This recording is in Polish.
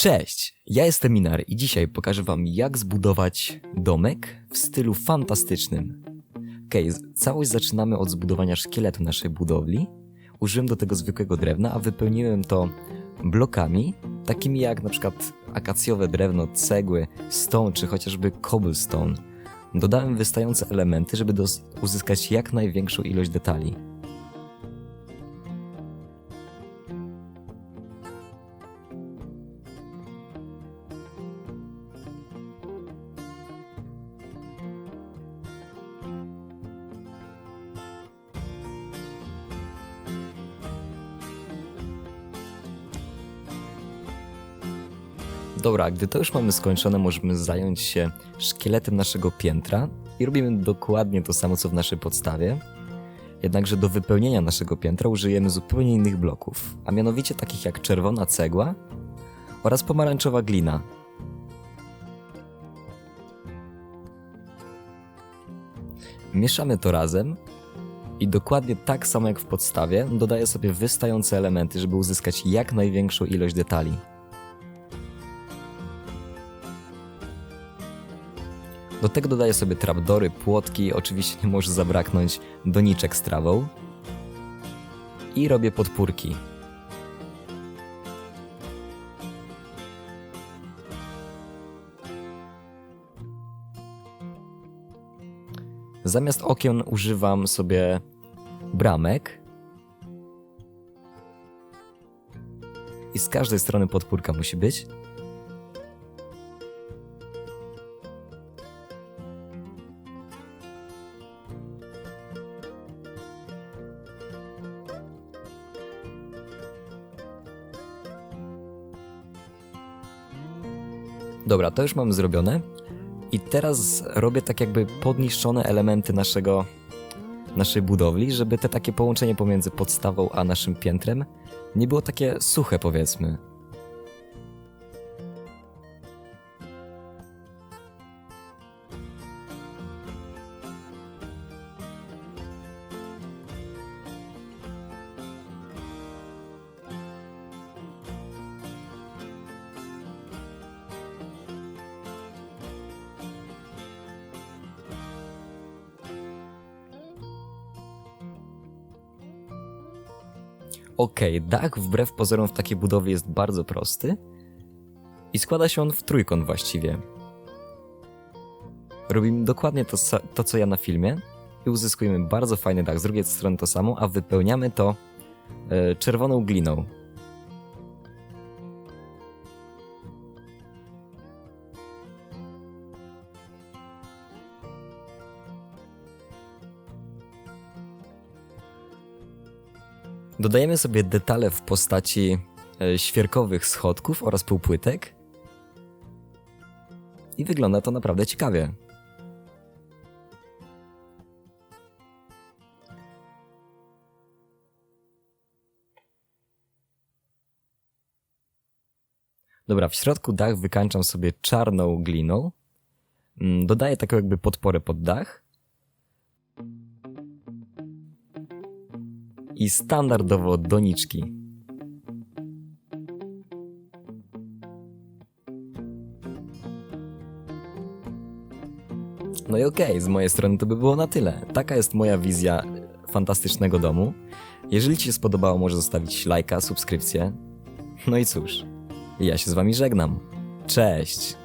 Cześć, ja jestem Minar i dzisiaj pokażę wam jak zbudować domek w stylu fantastycznym. Okej, z- całość zaczynamy od zbudowania szkieletu naszej budowli. Użyłem do tego zwykłego drewna, a wypełniłem to blokami, takimi jak na przykład akacjowe drewno, cegły, stone czy chociażby cobblestone. Dodałem wystające elementy, żeby uzyskać jak największą ilość detali. Dobra, gdy to już mamy skończone, możemy zająć się szkieletem naszego piętra i robimy dokładnie to samo co w naszej podstawie. Jednakże do wypełnienia naszego piętra użyjemy zupełnie innych bloków, a mianowicie takich jak czerwona cegła oraz pomarańczowa glina. Mieszamy to razem i dokładnie tak samo jak w podstawie dodaję sobie wystające elementy, żeby uzyskać jak największą ilość detali. Do tego dodaję sobie trapdory, płotki, oczywiście nie może zabraknąć doniczek z trawą. I robię podpórki. Zamiast okien używam sobie bramek. I z każdej strony podpórka musi być. Dobra, to już mam zrobione. I teraz robię tak jakby podniszczone elementy naszego, naszej budowli, żeby te takie połączenie pomiędzy podstawą a naszym piętrem nie było takie suche powiedzmy. Okej, dach wbrew pozorom w takiej budowie jest bardzo prosty i składa się on w trójkąt właściwie. Robimy dokładnie to, to co ja na filmie i uzyskujemy bardzo fajny dach. Z drugiej strony to samo, a wypełniamy to e, czerwoną gliną. Dodajemy sobie detale w postaci e, świerkowych schodków oraz półpłytek. I wygląda to naprawdę ciekawie. Dobra, w środku dach wykańczam sobie czarną gliną. Mm, Dodaję taką jakby podporę pod dach. I standardowo doniczki. No i okej, z mojej strony to by było na tyle. Taka jest moja wizja fantastycznego domu. Jeżeli Ci się spodobało, możesz zostawić lajka, subskrypcję. No i cóż, ja się z Wami żegnam. Cześć!